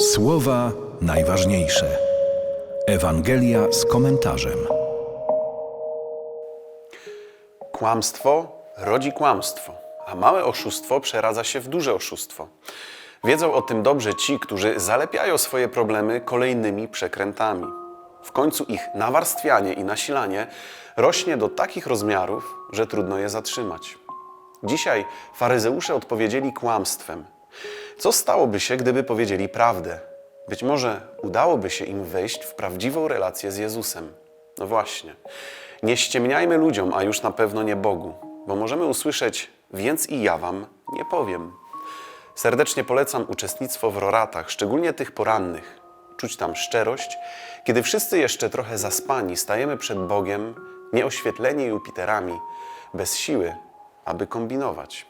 Słowa najważniejsze. Ewangelia z komentarzem. Kłamstwo rodzi kłamstwo, a małe oszustwo przeradza się w duże oszustwo. Wiedzą o tym dobrze ci, którzy zalepiają swoje problemy kolejnymi przekrętami. W końcu ich nawarstwianie i nasilanie rośnie do takich rozmiarów, że trudno je zatrzymać. Dzisiaj faryzeusze odpowiedzieli kłamstwem. Co stałoby się, gdyby powiedzieli prawdę? Być może udałoby się im wejść w prawdziwą relację z Jezusem. No właśnie. Nie ściemniajmy ludziom, a już na pewno nie Bogu, bo możemy usłyszeć: Więc i ja wam nie powiem. Serdecznie polecam uczestnictwo w roratach, szczególnie tych porannych. Czuć tam szczerość, kiedy wszyscy jeszcze trochę zaspani stajemy przed Bogiem, nieoświetleni Jupiterami, bez siły, aby kombinować.